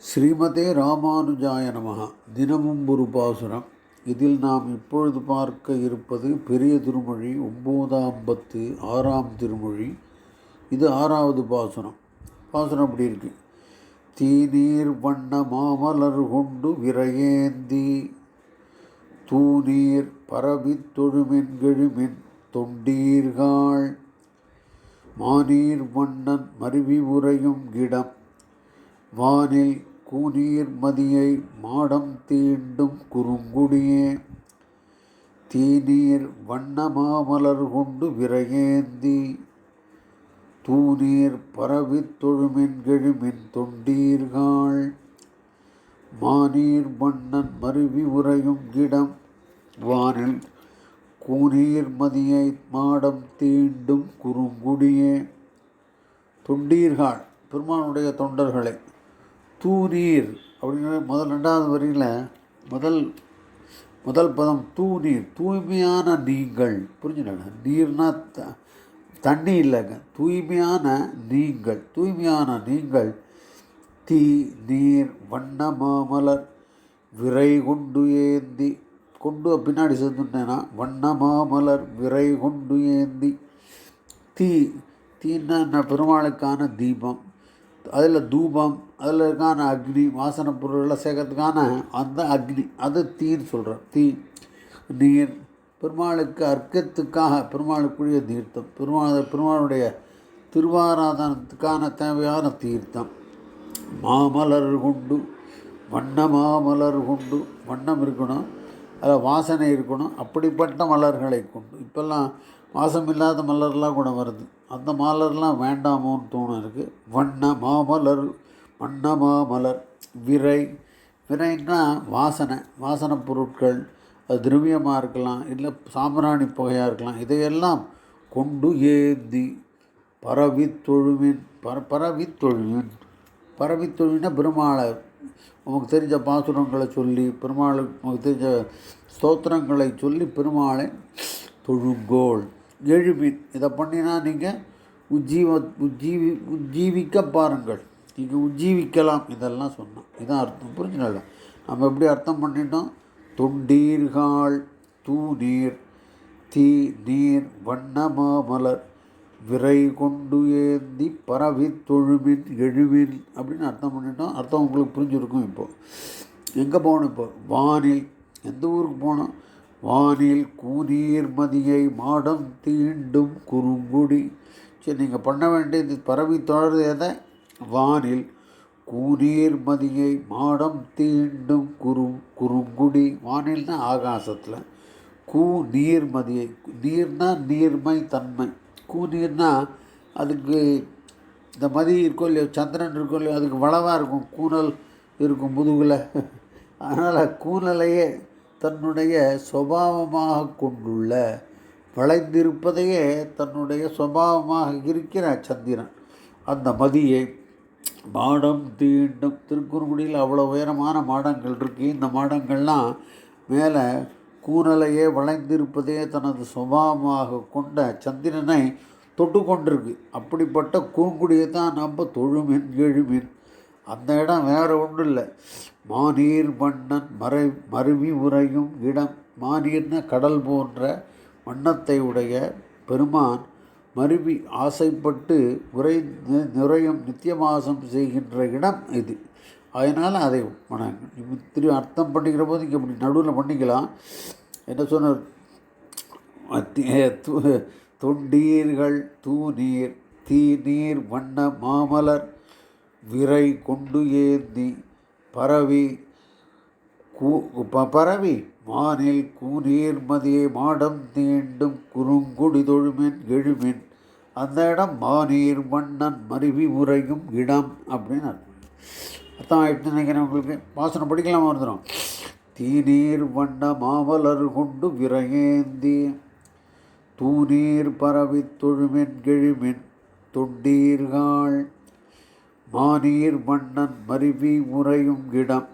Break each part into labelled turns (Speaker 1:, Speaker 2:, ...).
Speaker 1: ஸ்ரீமதே ராமானுஜாய நமகா தினமும் ஒரு பாசுரம். இதில் நாம் இப்பொழுது பார்க்க இருப்பது பெரிய திருமொழி ஒம்போதாம் பத்து ஆறாம் திருமொழி. இது ஆறாவது பாசுரம். பாசுரம் அப்படி இருக்கு. தீநீர் வண்ண மாமலர் கொண்டு விரையேந்தி தூநீர் பரவித் தொழுமின் கெழுமின் தொண்டீர்கள். மானீர் மன்னன் மருவி உறையும் கிடம். வானில் கூனீர் மதியை மாடம் தீண்டும் குறுங்குடியே. தீநீர் வண்ண மாமலர் கொண்டு விரையேந்தி தூநீர் பரவித் தொழுமின் கெழுமின் தொண்டீர்கள். மானீர் மன்னன் மருவி உறையும் கிடம் வானில் கூனீர் மதியை மாடம் தீண்டும் குறுங்குடியே. தொண்டீர்காள் பெருமானுடைய தொண்டர்களை தூநீர் அப்படிங்கிற முதல் ரெண்டாவது வரியில் முதல் முதல் பதம் தூநீர் தூய்மையான நீங்கள். புரிஞ்சுக்கங்க நீர்னா த தண்ணி இல்லைங்க. தூய்மையான நீங்கள் தூய்மையான நீங்கள். தீ நீர் வண்ண மாமலர் விரை கொண்டு ஏந்தி. கொண்டு பின்னாடி சேர்ந்துட்டேன்னா வண்ண மாமலர் விரை கொண்டு ஏந்தி. தீ தீன்னா பெருமாளுக்கான தீபம். அதில் தூபம் அதில் இருக்கான அக்னி வாசனை பொருளெல்லாம் சேர்க்கறதுக்கான அந்த அக்னி. அது தீன்னு சொல்கிறோம் தீ நீர். பெருமாளுக்கு அர்க்கத்துக்காக பெருமாளுக்குரிய தீர்த்தம். பெருமாள் பெருமாளுடைய திருவாராதனத்துக்கான தேவையான தீர்த்தம். மாமலர் கொண்டு வண்ண மாமலர் கொண்டு வண்ணம் இருக்கணும். அதில் வாசனை இருக்கணும். அப்படிப்பட்ட மலர்களை கொண்டு. இப்போல்லாம் வாசம் இல்லாத மலர்லாம் கூட வருது. அந்த மலர்லாம் வேண்டாமோன்னு தோணும் இருக்குது வண்ண மாமலர் வண்ண மாமலர் விரை. விரைன்னா வாசனை வாசனை பொருட்கள் அது திரவியமாக இருக்கலாம் இல்லை சாம்பிராணி புகையாக இருக்கலாம். இதையெல்லாம் கொண்டு ஏந்தி பரவி தொழுவின் பர பரவி தொழுமின் பரவி பெருமாளை நமக்கு தெரிஞ்ச பாசுரங்களை சொல்லி பெருமாளுக்கு நமக்கு தெரிஞ்ச ஸ்தோத்திரங்களை சொல்லி பெருமாளை தொழுங்கோள். எழுமின் இதை பண்ணினா நீங்கள் உஜ்ஜீவ உஜ்ஜீவி உஜ்ஜீவிக்க பாருங்கள். நீங்கள் உஜ்ஜீவிக்கலாம் இதெல்லாம் சொன்னோம் இதான் அர்த்தம். புரிஞ்சுக்கல நம்ம எப்படி அர்த்தம் பண்ணிட்டோம்? தொண்டீர்கள் தூநீர் தீ நீர் வண்ணமாமலர். விரை கொண்டு ஏந்தி பரவி தொழுமின் எழுமின் அப்படின்னு அர்த்தம் பண்ணிட்டோம் அர்த்தம் உங்களுக்கு புரிஞ்சுருக்கும் இப்போது எங்கே போகணும் இப்போ? வானில். எந்த ஊருக்கு போகணும்? வானில் கூநீர் மதியை மாடம் தீண்டும் குறுங்குடி. சரி நீங்கள் பண்ண வேண்டியது பரவி தொடர்றது எதை? வானில் கூநீர் மதியை மாடம் தீண்டும் குறு குறுங்குடி. வானில்னா ஆகாசத்தில். கூ நீர்மதியை நீர்னா நீர்மை தன்மை. கூநீர்னா அதுக்கு இந்த மதி இருக்கோ இல்லையோ சந்திரன் இருக்கோ இல்லையோ அதுக்கு வளவாக இருக்கும் கூனல் இருக்கும் முதுகில். அதனால் கூனலையே தன்னுடைய சுபாவமாக கொண்டுள்ள வளைந்திருப்பதையே தன்னுடைய சுபாவமாக இருக்கிற சந்திரன். அந்த மதியை மாடம் தீண்டும். திருக்குறுங்குடியில் அவ்வளோ உயரமான மாடங்கள் இருக்குது இந்த மாடங்கள்லாம் மேலே கூனலையே வளைந்திருப்பதே தனது சுபாவமாக கொண்ட சந்திரனை தொட்டு கொண்டிருக்கு அப்படிப்பட்ட கூங்குடியை தான் நம்ம தொழுமின் எழுமின். அந்த இடம் வேறு ஒன்றும் இல்லை மாநீர் மன்னன் மறை மருவி உறையும் இடம். மாநீர்ன கடல் போன்ற வண்ணத்தை உடைய பெருமான் மருவி ஆசைப்பட்டு உரை நுரையும் நித்தியமாசம் செய்கின்ற இடம் இது. அதனால் அதை திரு அர்த்தம் பண்ணிக்கிற போது இங்கே இப்படி நடுவில் பண்ணிக்கலாம். என்ன சொன்னார்? தொண்டீர்கள் தூநீர் தீ நீர் வண்ண மாமலர் விரை கொண்டு ஏந்தி பரவி கூ பரவி மானில் கூநீர் மதியை மாடம் தீண்டும் குறுங்குடி தொழுமின் எழுமின். அந்த இடம் மாநீர் மன்னன் மருவி உரையும் இடம் அப்படின்னு அர்த்தம். அர்த்தம் ஆகிட்டு நினைக்கிறேன் உங்களுக்கு. வாசனம் படிக்கலாம் வந்துடும் தீநீர் வண்ண மாவலர் கொண்டு விரையேந்தி தூநீர் பரவி தொழுமின் கெழுமின் தொண்டீர்கள் மாநீர் மன்னன் மருவி உறையும் இடம்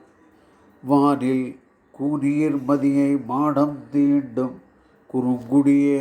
Speaker 1: வானில் கூநீர் மதியை மாடம் தீண்டும் குறுங்குடியே.